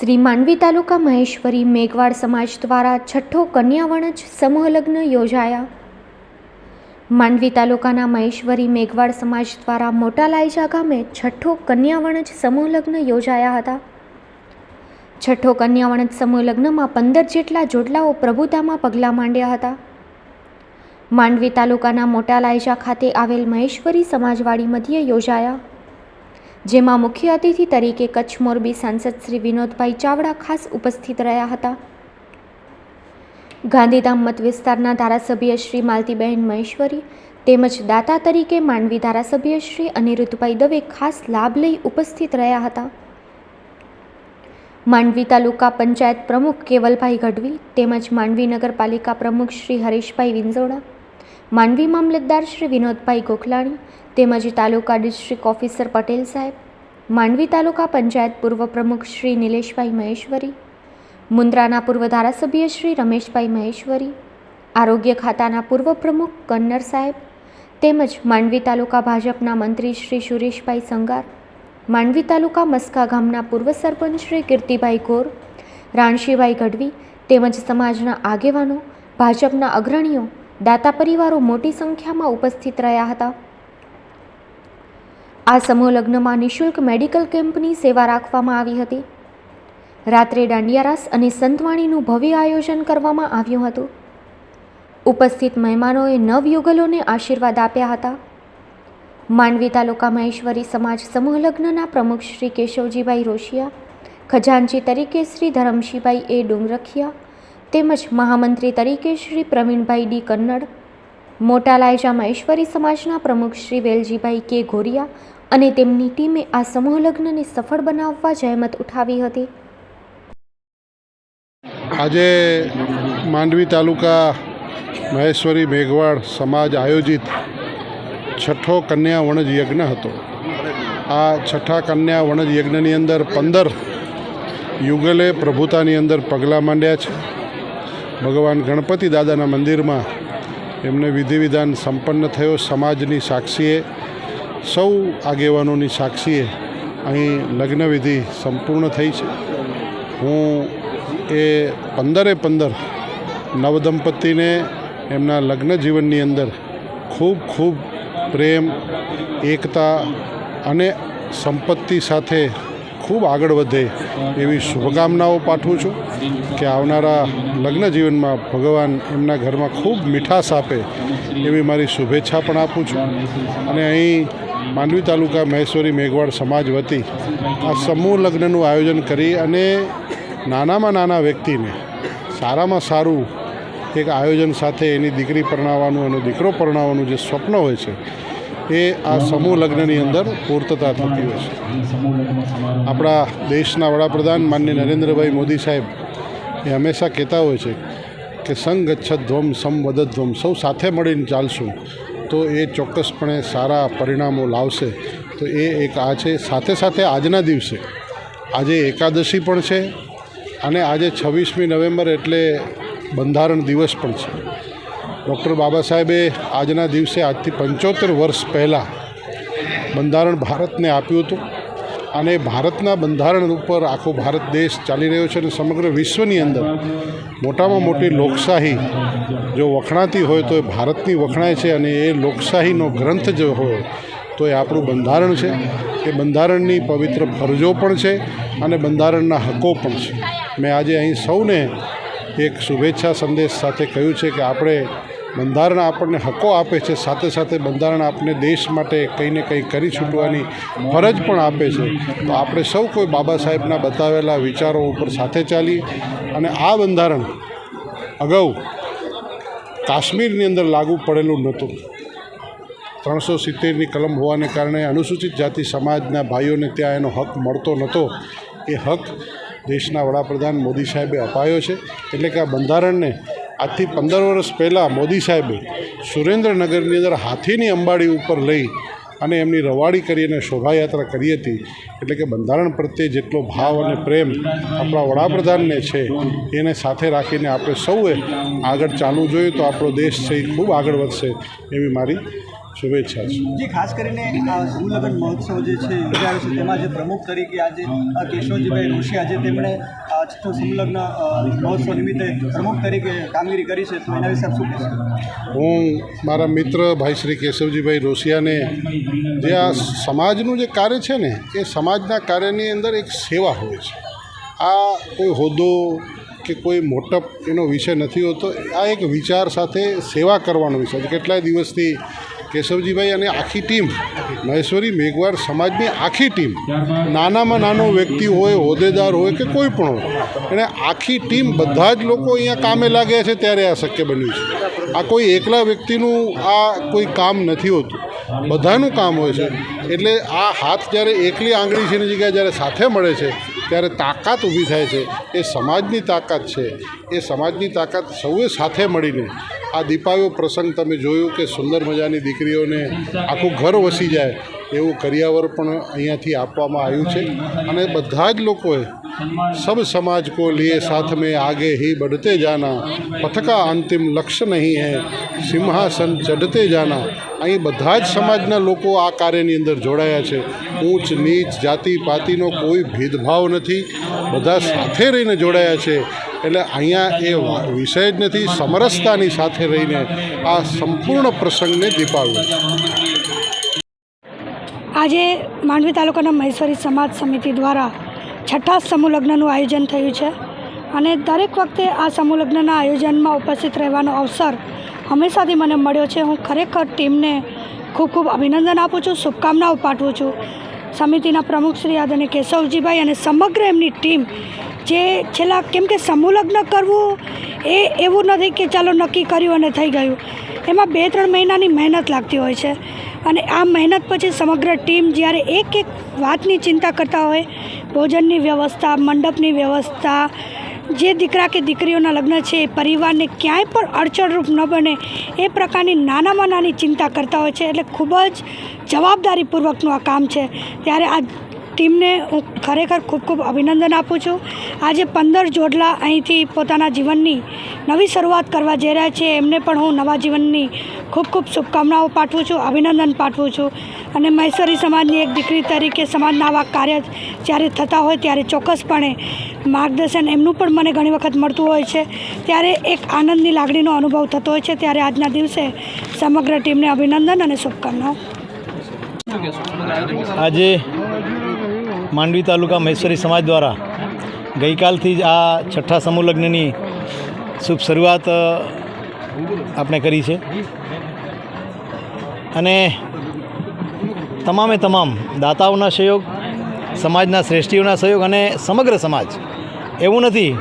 શ્રી માંડવી તાલુકા મહેશ્વરી મેઘવાડ સમાજ દ્વારા છઠ્ઠો કન્યાવણજ સમૂહ લગ્ન યોજાયા. માંડવી તાલુકાના મહેશ્વરી મેઘવાડ સમાજ દ્વારા મોટા લાયજા ગામે છઠ્ઠો કન્યાવણજ સમૂહ લગ્ન યોજાયા હતા. છઠ્ઠો કન્યાવણજ સમૂહ લગ્નમાં પંદર જેટલા જોડલાઓ પ્રભુતામાં પગલાં માંડ્યા હતા. માંડવી તાલુકાના મોટા લાયજા ખાતે આવેલ મહેશ્વરી સમાજવાડી મધ્યે યોજાયા. જેમાં મુખ્ય અતિથિ તરીકે કચ્છ મોરબી સાંસદ શ્રી વિનોદભાઈ ચાવડા ખાસ ઉપસ્થિત રહ્યા હતા. ગાંધીધામ મત વિસ્તારના ધારાસભ્ય શ્રી માલતીબહેન મહેશ્વરી તેમજ દાતા તરીકે માંડવી ધારાસભ્ય શ્રી અનિરુદ્ધભાઈ દવે ખાસ લાભ લઈ ઉપસ્થિત રહ્યા હતા. માંડવી તાલુકા પંચાયત પ્રમુખ કેવલભાઈ ગઢવી તેમજ માંડવી નગરપાલિકા પ્રમુખ શ્રી હરીશભાઈ વિંજોડા માંડવી મામલતદાર શ્રી વિનોદભાઈ ગોખલાણી તેમજ તાલુકા ડિસ્ટ્રિક્ટ ઓફિસર પટેલ સાહેબ માંડવી તાલુકા પંચાયત પૂર્વ પ્રમુખ શ્રી નિલેશભાઈ મહેશ્વરી, મુન્દ્રાના પૂર્વ ધારાસભ્ય શ્રી રમેશભાઈ મહેશ્વરી, આરોગ્ય ખાતાના પૂર્વ પ્રમુખ કન્નર સાહેબ તેમજ માંડવી તાલુકા ભાજપના મંત્રી શ્રી સુરેશભાઈ સંગાર માંડવી તાલુકા મસ્કા ગામના પૂર્વ સરપંચ શ્રી કીર્તિભાઈ ગોર, રાણશીભાઈ ગઢવી તેમજ સમાજના આગેવાનો, ભાજપના અગ્રણીઓ દાતા પરિવારો મોટી સંખ્યામાં ઉપસ્થિત રહ્યા હતા. આ સમૂહ લગ્નમાં નિઃશુલ્ક મેડિકલ કેમ્પની સેવા રાખવામાં આવી હતી. રાત્રે દાંડિયારાસ અને સંતવાણીનું ભવ્ય આયોજન કરવામાં આવ્યું હતું. ઉપસ્થિત મહેમાનોએ નવયુગલોને આશીર્વાદ આપ્યા હતા. માંડવી તાલુકા મહેશ્વરી સમાજ સમૂહ લગ્નના પ્રમુખ શ્રી કેશવજીભાઈ રોશિયા, ખજાનચી તરીકે શ્રી ધરમશીભાઈ એ ડુંગરખિયા તેમજ મહામંત્રી તરીકે શ્રી પ્રવીણભાઈ ડી કન્નડ, મોટા લાયજામાં મહેશ્વરી સમાજના પ્રમુખ શ્રી વેલજીભાઈ કે ઘોરિયા અને તેમની ટીમે આ સમૂહ લગ્નને સફળ બનાવવા જહેમત ઉઠાવી હતી. આજે માંડવી તાલુકા મહેશ્વરી મેઘવાડ સમાજ આયોજિત છઠ્ઠો કન્યા વણજ યજ્ઞ હતો. આ છઠ્ઠા કન્યા વણજ યજ્ઞની અંદર પંદર યુગલે પ્રભુતાની અંદર પગલાં માંડ્યા છે. ભગવાન ગણપતિ દાદાના મંદિરમાં એમને વિધિ વિધાન સંપન્ન થયો. સમાજની સાક્ષીએ, સૌ આગેવાનોની સાક્ષીએ અહીં લગ્નવિધિ સંપૂર્ણ થઈ છે. હું એ પંદરે પંદર નવદંપતિને એમના લગ્ન જીવનની અંદર ખૂબ ખૂબ પ્રેમ, એકતા અને સંપત્તિ સાથે ખૂબ આગળ વધે એવી શુભકામનાઓ પાઠવું છું કે આવનારા લગ્ન જીવનમાં ભગવાન એમના ઘરમાં ખૂબ મીઠાશ આપે એવી મારી શુભેચ્છા પણ આપું છું. અને અહીં માંડવી તાલુકા મહેશ્વરી મેઘવાડ સમાજ વતી આ સમૂહ લગ્નનું આયોજન કરી અને નાનામાં નાના વ્યક્તિને સારામાં સારું એક આયોજન સાથે એની દીકરી પરણાવવાનું અને દીકરો પરણાવવાનું જે સ્વપ્ન હોય છે એ આ સમૂહ લગ્નની અંદર પૂર્તતા થતી હોય છે. આપણા દેશના વડાપ્રધાન માન્ય નરેન્દ્રભાઈ મોદી સાહેબ એ હંમેશા કહેતા હોય છે કે સંગ ધ્વમ સંવદધ્વમ સૌ સાથે મળીને ચાલશું તો એ ચોક્કસપણે સારા પરિણામો લાવશે. તો એ એક આ છે. સાથે સાથે આજના દિવસે આજે એકાદશી પણ છે અને આજે છવ્વીસમી નવેમ્બર એટલે બંધારણ દિવસ પણ છે. ડૉક્ટર બાબા સાહેબે આજના દિવસે આજથી પંચોતેર વર્ષ પહેલાં બંધારણ ભારતને આપ્યું હતું. અને ભારતના બંધારણ ઉપર આખો ભારત દેશ ચાલી રહ્યો છે અને સમગ્ર વિશ્વની અંદર મોટામાં મોટી લોકશાહી જો વખણાતી હોય તો એ ભારતની વખણાય છે અને એ લોકશાહીનો ગ્રંથ જો હોય તો એ આપણું બંધારણ છે. એ બંધારણની પવિત્ર ફરજો પણ છે અને બંધારણના હકો પણ છે. મેં આજે અહીં સૌને એક શુભેચ્છા સંદેશ સાથે કહ્યું છે કે આપણે બંધારણ આપણને હકો આપે છે, સાથે સાથે બંધારણ આપણને દેશ માટે કંઈ ને કંઈ કરી છૂટવાની ફરજ પણ આપે છે. તો આપણે સૌ કોઈ બાબા સાહેબના બતાવેલા વિચારો ઉપર સાથે ચાલી અને આ બંધારણ અગાઉ કાશ્મીરની અંદર લાગુ પડેલું નહોતું. ત્રણસો સિત્તેરની કલમ હોવાને કારણે અનુસૂચિત જાતિ સમાજના ભાઈઓને ત્યાં એનો હક મળતો નહોતો. એ હક દેશના વડાપ્રધાન મોદી સાહેબે અપાયો છે. એટલે કે આ બંધારણને આજથી પંદર વર્ષ પહેલાં મોદી સાહેબે સુરેન્દ્રનગરની અંદર હાથીની અંબાડી ઉપર લઈ અને એમની રવાડી કરી અને શોભાયાત્રા કરી હતી. એટલે કે બંધારણ પ્રત્યે જેટલો ભાવ અને પ્રેમ આપણા વડાપ્રધાનને છે, એને સાથે રાખીને આપણે સૌએ આગળ ચાલવું જોઈએ તો આપણો દેશ છે એ ખૂબ આગળ વધશે એવી મારી શુભેચ્છા છે. જે ખાસ કરીને આ મહોત્સવ જે છે યોજાયો છે તેમાં જે પ્રમુખ તરીકે આજે કેશવજીભાઈ ઋષિ આજે તેમણે છઠ્ઠો મહોત્સવ નિમિત્તે પ્રમુખ તરીકે કામગીરી કરી છે. તો એના વિશે શું હું મારા મિત્ર ભાઈ શ્રી કેશવજીભાઈ રોશિયાને જે આ સમાજનું જે કાર્ય છે ને એ સમાજના કાર્યની અંદર એક સેવા હોય છે. આ કોઈ હોદ્દો કે કોઈ મોટપ એનો વિષય નથી હોતો. આ એક વિચાર સાથે સેવા કરવાનો વિષય છે. કેટલાય દિવસથી કેશવજીભાઈ અને આખી ટીમ, મહેશ્વરી મેઘવાડ સમાજની આખી ટીમ, નાનામાં નાનો વ્યક્તિ હોય, હોદ્દેદાર હોય કે કોઈ પણ હોય એણે આખી ટીમ બધા જ લોકો અહીંયા કામે લાગ્યા છે ત્યારે આ શક્ય બન્યું છે. આ કોઈ એકલા વ્યક્તિનું આ કોઈ કામ નથી હોતું. બધાનું કામ હોય છે. એટલે આ હાથ જ્યારે એકલી આંગળી છે એની જગ્યાએ જ્યારે સાથે મળે છે ત્યારે તાકાત ઊભી થાય છે. એ સમાજની તાકાત છે. એ સમાજની તાકાત સૌએ સાથે મળીને આ દીપાવ્યો પ્રસંગ તમે જોયું કે સુંદર મજાની દીકરીઓને આખું ઘર વસી જાય. એવું કરિયાવર પણ અહીંયાથી આપવામાં આવ્યું છે. અને બધા જ લોકોએ સબ સમાજ કો લીએ સાથ મેં આગે હી બઢતે જાના. પથકા અંતિમ લક્ષ્ય નહીં હે. સિંહાસન ચઢતે જાના. અહીં બધા જ સમાજના લોકો આ કાર્યની અંદર જોડાયા છે. ઊંચ નીચ જાતિ પાતિનો કોઈ ભેદભાવ નથી. બધા સાથે રહીને જોડાયા છે. એટલે અહીંયા એ વિષય જ નથી. સમરસતાની સાથે રહીને આ સંપૂર્ણ પ્રસંગને દીપાવ્યો આજે માંડવી તાલુકાના મહેશ્વરી સમાજ સમિતિ દ્વારા છઠ્ઠા સમૂહ લગ્નનું આયોજન થયું છે અને દરેક વખતે આ સમૂહ લગ્નના આયોજનમાં ઉપસ્થિત રહેવાનો અવસર હંમેશાથી મને મળ્યો છે. હું ખરેખર ટીમને ખૂબ ખૂબ અભિનંદન આપું છું, શુભકામનાઓ પાઠવું છું. સમિતિના પ્રમુખ શ્રી આદરણીય કેશવજીભાઈ અને સમગ્ર એમની ટીમ જે છેલ્લા કેમ કે સમૂહ લગ્ન કરવું એ એવું નથી કે ચાલો નક્કી કર્યું અને થઈ ગયું. એમાં બે ત્રણ મહિનાની મહેનત લાગતી હોય છે. અને આ મહેનત પછી સમગ્ર ટીમ જ્યારે એક એક વાતની ચિંતા કરતા હોય, ભોજનની વ્યવસ્થા, મંડપની વ્યવસ્થા, જે દીકરા કે દીકરીઓના લગ્ન છે, એ પરિવારને ક્યાંય પણ અડચણરૂપ ન બને, એ પ્રકારની નાનામાં નાની ચિંતા કરતા હોય છે. એટલે ખૂબ જ જવાબદારીપૂર્વકનું આ કામ છે. ત્યારે આ ટીમને હું ખરેખર ખૂબ ખૂબ અભિનંદન આપું છું. આજે પંદર જોડલા અહીંથી પોતાના જીવનની નવી શરૂઆત કરવા જઈ રહ્યા છે. એમને પણ હું નવા જીવનની ખૂબ ખૂબ શુભકામનાઓ પાઠવું છું, અભિનંદન પાઠવું છું. અને મહેશ્વરી સમાજની એક દીકરી તરીકે સમાજના આવા કાર્ય જ્યારે થતા હોય ત્યારે ચોક્કસપણે માર્ગદર્શન એમનું પણ મને ઘણી વખત મળતું હોય છે. ત્યારે એક આનંદની લાગણીનો અનુભવ થતો હોય છે. ત્યારે આજના દિવસે સમગ્ર ટીમને અભિનંદન અને શુભકામનાઓ. આજે માંડવી તાલુકા મહેશ્વરી સમાજ દ્વારા ગઈકાલથી જ આ છઠ્ઠા સમૂહ લગ્નની શુભ શરૂઆત આપણે કરી છે. અને તમામે તમામ દાતાઓના સહયોગ, સમાજના શ્રેષ્ઠીઓના સહયોગ અને સમગ્ર સમાજ. એવું નથી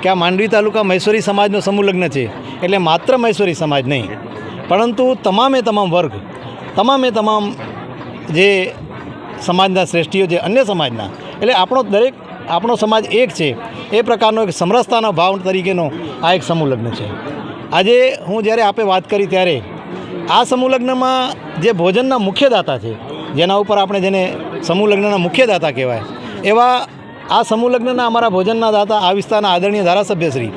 કે આ માંડવી તાલુકા મહેશ્વરી સમાજનો સમૂહ લગ્ન છે, એટલે માત્ર મહેશ્વરી સમાજ નહીં. પરંતુ તમામે તમામ વર્ગ, તમામે તમામ જે સમાજના શ્રેષ્ઠીઓ છે અન્ય સમાજના, એટલે આપણો દરેક, આપણો સમાજ એક છે, એ પ્રકારનો એક સમરસતાના ભાવ તરીકેનો આ એક સમૂહ છે. આજે હું જ્યારે આપે વાત કરી ત્યારે, આ સમૂહ લગ્નમાં જે ભોજનના મુખ્ય દાતા છે, જેના ઉપર આપણે જેને સમૂહ લગ્નના મુખ્ય દાતા કહેવાય, એવા આ સમૂહ લગ્નના અમારા ભોજનના દાતા આ વિસ્તારના આદરણીય ધારાસભ્યશ્રી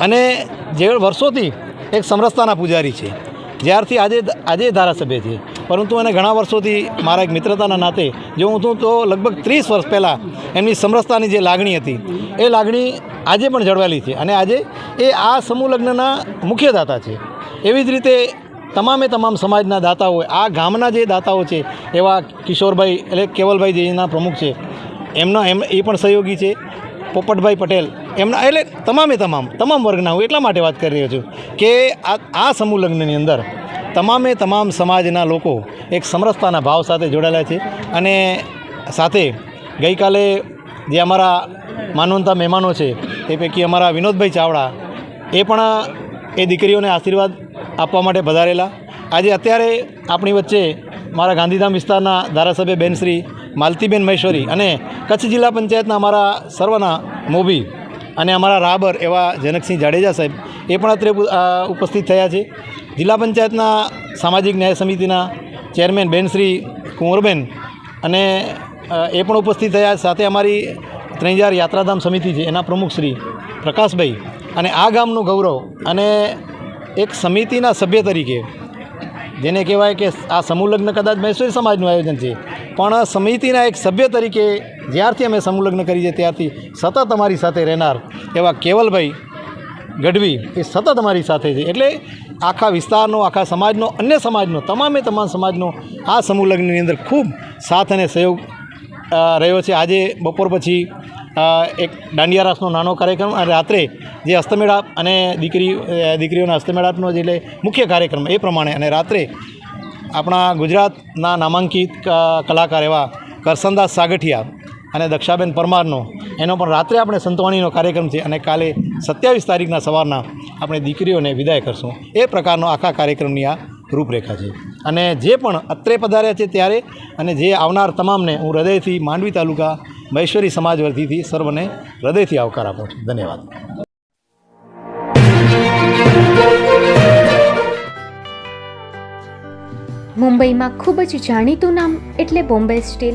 અને જે વર્ષોથી એક સમરસતાના પૂજારી છે. જ્યારથી આજે આજે ધારાસભ્ય છે. પરંતુ એને ઘણા વર્ષોથી મારા એક મિત્રતાના નાતે, જો હું છું તો લગભગ ત્રીસ વર્ષ પહેલાં એમની સમરસતાની જે લાગણી હતી, એ લાગણી આજે પણ જળવાયેલી છે અને આજે એ આ સમૂહ લગ્નના મુખ્ય દાતા છે. એવી જ રીતે તમામે તમામ સમાજના દાતાઓ, આ ગામના જે દાતાઓ છે, એવા કિશોરભાઈ એટલે કેવલભાઈ જેના પ્રમુખ છે, એમના એમ એ પણ સહયોગી છે. પોપટભાઈ પટેલ, એમના એટલે તમામે તમામ તમામ વર્ગના હું એટલા માટે વાત કરી રહ્યો છું કે આ આ સમૂહ લગ્નની અંદર તમામે તમામ સમાજના લોકો એક સમરસતાના ભાવ સાથે જોડાયેલા છે અને સાથે ગઈકાલે જે અમારા માનવંતા મહેમાનો છે, એ પૈકી અમારા વિનોદભાઈ ચાવડા, એ પણ એ દીકરીઓને આશીર્વાદ આપવા માટે પધારેલા. આજે અત્યારે આપણી વચ્ચે મારા ગાંધીધામ વિસ્તારના ધારાસભ્ય બેન શ્રી માલતીબેન મહેશ્વરી અને કચ્છ જિલ્લા પંચાયતના અમારા સર્વના મોભી અને અમારા રાબર એવા જનકસિંહ જાડેજા સાહેબ, એ પણ અત્રે ઉપસ્થિત થયા છે. જિલ્લા પંચાયતના સામાજિક ન્યાય સમિતિના ચેરમેન બેન શ્રી કુંવરબેન અને એ પણ ઉપસ્થિત થયા. સાથે અમારી ત્રંજાર યાત્રાધામ સમિતિ છે, એના પ્રમુખ શ્રી પ્રકાશભાઈ. અને આ ગામનું ગૌરવ અને એક સમિતિના સભ્ય તરીકે, જેને કહેવાય કે આ સમૂહલગ્ન કદાચ મહેશ્વરી સમાજનું આયોજન છે, પણ સમિતિના એક સભ્ય તરીકે જ્યારથી અમે સમૂહલગ્ન કરી છે ત્યારથી સતત અમારી સાથે રહેનાર એવા કેવલભાઈ ગઢવી એ સતત અમારી સાથે છે. એટલે આખા વિસ્તારનો, આખા સમાજનો, અન્ય સમાજનો, તમામે તમામ સમાજનો આ સમૂહ લગ્નની અંદર ખૂબ સાથ અને સહયોગ રહ્યો છે. આજે બપોર પછી એક દાંડિયા રાસનો નાનો કાર્યક્રમ અને રાત્રે જે હસ્તમેળાપ અને દીકરી દીકરીઓના હસ્તમેળાપનો જે મુખ્ય કાર્યક્રમ એ પ્રમાણે અને રાત્રે આપણા ગુજરાતના નામાંકિત કલાકાર એવા કરસનદાસ સાગઠિયા અને દક્ષાબેન પરમારનો. એનો પણ રાત્રે આપણે સંતવાણીનો કાર્યક્રમ છે અને કાલે સત્યાવીસ તારીખના સવારના આપણે દીકરીઓને વિદાય કરશું. એ પ્રકારનો આખા કાર્યક્રમની આ રૂપરેખા છે. અને જે પણ અત્રે પધાર્યા છે ત્યારે અને જે આવનાર તમામને હું હૃદયથી માંડવી તાલુકા મહેશ્વરી સમાજ વતીથી સર્વને હૃદયથી આવકાર આપું છું. ધન્યવાદ. મુંબઈમાં ખૂબ જ જાણીતું નામ એટલે બોમ્બે સ્ટીલ.